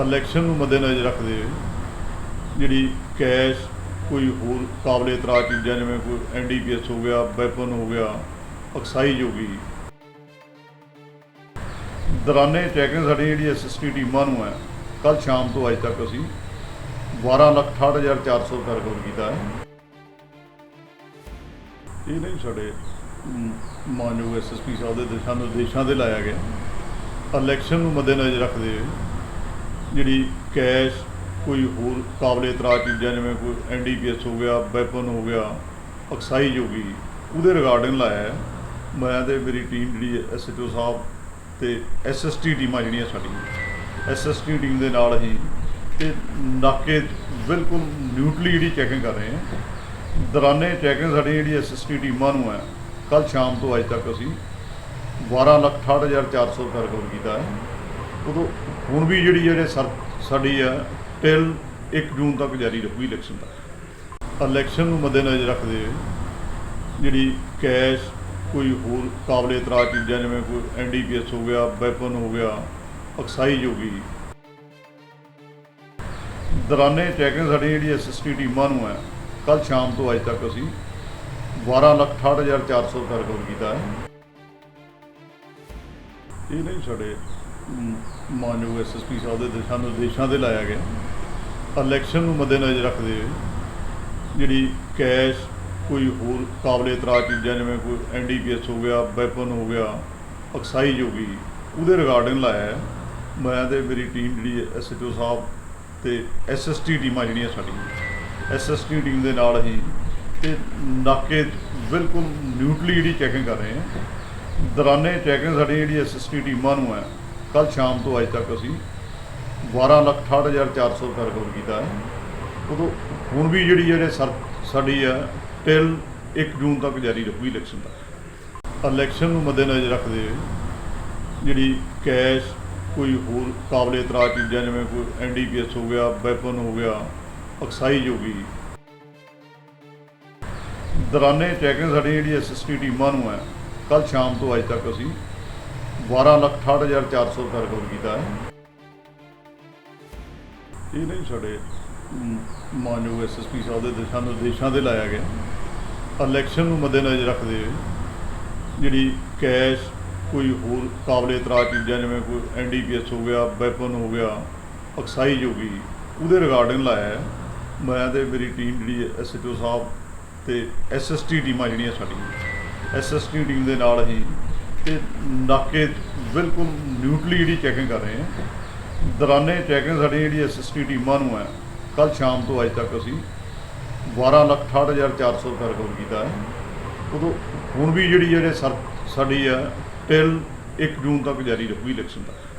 Election ਨੂੰ ਮੱਦੇਨਜ਼ਰ ਰੱਖਦੇ ਹੋਏ ਜਿਹੜੀ ਕੈਸ਼ ਕੋਈ ਹੋਰ ਕਾਬਲੇ ਇਤਰਾਜ਼ ਚੀਜ਼ਾਂ ਜਿਵੇਂ ਕੋਈ ਐਨਡੀਪੀਐਸ ਹੋ ਗਿਆ ਵੈਪਨ ਹੋ ਗਿਆ ਐਕਸਾਈਜ਼ ਹੋ ਗਈ। ਦੌਰਾਨੇ ਚੈਕਿੰਗ ਸਾਡੀ ਜਿਹੜੀ ਐਸਐਸਟੀ ਟੀਮਾਂ ਨੂੰ ਹੈ ਕੱਲ ਸ਼ਾਮ ਤੋਂ ਅੱਜ ਤੱਕ ਅਸੀਂ 1268400 ਰੁਪਏ ਰਿਕਵਰ ਕੀਤਾ ਹੈ। ਇਹ ਨਹੀਂ ਸਾਡੇ ਅਮ, ਮਾਨਯੋਗ ਐਸਐਸਪੀ ਸਾਹਿਬ ਦੇ ਦਿਸ਼ਾ ਨਿਰਦੇਸ਼ਾਂ ਦੇ ਲਾਇਆ ਗਿਆ। ਇਲੈਕਸ਼ਨ ਨੂੰ ਮੱਦੇਨਜ਼ਰ ਰੱਖਦੇ ਹੋਏ ਜਿਹੜੀ ਕੈਸ਼ ਕੋਈ ਹੋਰ ਕਾਬਲੇ ਇਤਰਾਜ਼ ਚੀਜ਼ਾਂ ਜਿਵੇਂ ਕੋਈ ਐਨਡੀਪੀਐਸ ਹੋ ਗਿਆ ਵੈਪਨ ਹੋ ਗਿਆ ਐਕਸਾਈਜ਼ ਹੋ ਗਈ, ਉਹਦੇ ਰਿਗਾਰਡਿੰਗ ਲਾਇਆ ਮੈਂ ਤੇ ਮੇਰੀ ਟੀਮ ਜਿਹੜੀ ਐਸਐਚਓ ਸਾਹਿਬ ਤੇ ਐਸਐਸਟੀ ਟੀਮਾਂ ਜਿਹੜੀਆਂ ਸਾਡੀਆਂ ਐਸਐਸਟੀ ਟੀਮ ਦੇ ਨਾਲ ਅਸੀਂ ਤੇ ਨਾਕੇ ਬਿਲਕੁਲ ਨਿਊਟਲੀ ਜਿਹੜੀ ਚੈਕਿੰਗ ਕਰ ਰਹੇ ਹਾਂ। ਦੌਰਾਨੇ ਚੈਕਿੰਗ ਸਾਡੀ ਜਿਹੜੀ ਐਸਐਸਟੀ ਟੀਮਾਂ ਨੂੰ ਹੈ ਕੱਲ ਸ਼ਾਮ ਤੋਂ ਅੱਜ ਤੱਕ ਅਸੀਂ 1268400 ਰੁਪਏ ਰਿਕਵਰ ਕੀਤਾ ਹੈ। ਉਦੋਂ ਹੁਣ ਵੀ ਜਿਹੜੀ ਜਿਹੜੇ ਸਰ ਸਾਡੀ ਆ ਟਿਲ 1 ਜੂਨ ਤੱਕ ਜਾਰੀ ਰਹੂਗੀ ਇਲੈਕਸ਼ਨ ਤੱਕ। ਇਲੈਕਸ਼ਨ ਨੂੰ ਮੱਦੇਨਜ਼ਰ ਰੱਖਦੇ ਹੋਏ ਜਿਹੜੀ ਕੈਸ਼ ਕੋਈ ਹੋਰ ਕਾਬਲੇ ਇਤਰਾਜ਼ ਚੀਜ਼ਾਂ ਜਿਵੇਂ ਕੋਈ ਐਨਡੀਪੀਐਸ ਹੋ ਗਿਆ ਵੈਪਨ ਹੋ ਗਿਆ ਐਕਸਾਈਜ਼ ਹੋ ਗਈ। ਦੌਰਾਨੇ ਚੈਕਿੰਗ ਸਾਡੀ ਜਿਹੜੀ ਐਸਐਸਟੀ ਟੀਮਾਂ ਨੂੰ ਹੈ ਕੱਲ ਸ਼ਾਮ ਤੋਂ ਅੱਜ ਤੱਕ ਅਸੀਂ 1268400 ਰੁਪਏ ਰਿਕਵਰ ਕੀਤਾ ਹੈ। ਇਹ ਨਹੀਂ ਸਾਡੇ ਮਾਨਯੋਗ ਐਸਐਸਪੀ ਸਾਹਿਬ ਦੇ ਦਿਸ਼ਾ ਨਿਰਦੇਸ਼ਾਂ 'ਤੇ ਲਾਇਆ ਗਿਆ। ਇਲੈਕਸ਼ਨ ਨੂੰ ਮੱਦੇਨਜ਼ਰ ਰੱਖਦੇ ਹੋਏ ਜਿਹੜੀ ਕੈਸ਼ ਕੋਈ ਹੋਰ ਕਾਬਲੇ ਇਤਰਾਜ਼ ਚੀਜ਼ਾਂ ਜਿਵੇਂ ਕੋਈ ਐਨਡੀਪੀਐਸ ਹੋ ਗਿਆ ਵੈਪਨ ਹੋ ਗਿਆ ਐਕਸਾਈਜ਼ ਹੋ ਗਈ, ਉਹਦੇ ਰਿਗਾਰਡਿੰਗ ਲਾਇਆ ਹੈ। ਮੈਂ ਤੇ ਮੇਰੀ ਟੀਮ ਜਿਹੜੀ ਐਸਐਚਓ ਸਾਹਿਬ ਤੇ ਐਸਐਸਟੀ ਟੀਮਾਂ ਜਿਹੜੀਆਂ ਸਾਡੀਆਂ ਐਸਐਸਟੀ ਟੀਮ ਦੇ ਨਾਲ ਅਸੀਂ ਤੇ ਨਾਕੇ ਬਿਲਕੁਲ ਨਿਊਟਲੀ ਜਿਹੜੀ ਚੈਕਿੰਗ ਕਰ ਰਹੇ ਹਾਂ। ਦੌਰਾਨੇ ਚੈਕਿੰਗ ਸਾਡੀ ਜਿਹੜੀ ਐਸਐਸਟੀ ਟੀਮਾਂ ਨੂੰ ਹੈ ਕੱਲ ਸ਼ਾਮ ਤੋਂ ਅੱਜ ਤੱਕ ਅਸੀਂ 1268400 ਰੁਪਏ ਰਿਕਵਰ ਕੀਤਾ ਹੈ। ਉਦੋਂ ਹੁਣ ਵੀ ਜਿਹੜੀ ਜਿਹੜੇ ਸਰ ਸਾਡੀ ਹੈ ਟਿਲ 1 ਜੂਨ ਤੱਕ ਜਾਰੀ ਰਹੂਗੀ ਇਲੈਕਸ਼ਨ ਤੱਕ ਇਲੈਕਸ਼ਨ ਨੂੰ ਮੱਦੇਨਜ਼ਰ ਰੱਖਦੇ ਹੋਏ ਜਿਹੜੀ ਕੈਸ਼, ਕੋਈ ਹੋਰ ਕਾਬਲੇ ਇਤਰਾਜ਼ ਚੀਜ਼ਾਂ ਜਿਵੇਂ ਕੋਈ ਐਨਡੀਪੀਐਸ ਹੋ ਗਿਆ ਵੈਪਨ ਹੋ ਗਿਆ ਐਕਸਾਈਜ਼ ਹੋ ਗਈ। ਦੌਰਾਨੇ ਚੈਕਿੰਗ ਸਾਡੀ ਜਿਹੜੀ ਐਸਐਸਟੀ ਟੀਮਾਂ ਨੂੰ ਹੈ ਕੱਲ ਸ਼ਾਮ ਤੋਂ ਅੱਜ ਤੱਕ ਅਸੀਂ 1268400 ਰੁਪਏ ਰਿਕਵਰ ਕੀਤਾ ਹੈ। ਇਹ ਨਹੀਂ ਸਾਡੇ ਅਮ, ਮਾਨਯੋਗ ਐਸਐਸਪੀ ਸਾਹਿਬ ਦੇ ਦਿਸ਼ਾ ਨਿਰਦੇਸ਼ਾਂ ਦੇ ਲਾਇਆ ਗਿਆ। ਇਲੈਕਸ਼ਨ ਨੂੰ ਮੱਦੇਨਜ਼ਰ ਰੱਖਦੇ ਹੋਏ ਜਿਹੜੀ ਕੈਸ਼ ਕੋਈ ਹੋਰ ਕਾਬਲੇ ਇਤਰਾਜ਼ ਚੀਜ਼ਾਂ ਜਿਵੇਂ ਕੋਈ ਐਨਡੀਪੀਐਸ ਹੋ ਗਿਆ ਵੈਪਨ ਹੋ ਗਿਆ ਐਕਸਾਈਜ਼ ਹੋ ਗਈ ਉਹਦੇ ਰਿਗਾਰਡਿੰਗ ਲਾਇਆ ਹੈ। ਮੈਂ ਤੇ ਮੇਰੀ ਟੀਮ ਜਿਹੜੀ ਐਸਐਚਓ ਸਾਹਿਬ ਤੇ ਐਸਐਸਟੀ ਟੀਮਾਂ ਜਿਹੜੀਆਂ ਸਾਡੀਆਂ ਐਸਐਸਟੀ ਟੀਮ ਦੇ ਨਾਲ ਅਸੀਂ ਤੇ ਨਾਕੇ ਬਿਲਕੁਲ ਨਿਊਟਲੀ ਜਿਹੜੀ ਚੈਕਿੰਗ ਕਰ ਰਹੇ ਹਾਂ। ਦੌਰਾਨੇ ਚੈਕਿੰਗ ਸਾਡੀ ਜਿਹੜੀ ਐਸਐਸਟੀ ਟੀਮਾਂ ਨੂੰ ਹੈ। ਕੱਲ ਸ਼ਾਮ ਤੋਂ ਅੱਜ ਤੱਕ ਅਸੀਂ 1268400 ਰੁਪਏ ਰਿਕਵਰ ਕੀਤਾ ਹੈ। ਉਦੋਂ ਹੁਣ ਵੀ ਜਿਹੜੀ ਜਿਹੜੇ ਸਰ ਸਾਡੀ ਹੈ ਟਿਲ 1 ਜੂਨ ਤੱਕ ਜਾਰੀ ਰਹੂਗੀ ਇਲੈਕਸ਼ਨ ਤੱਕ।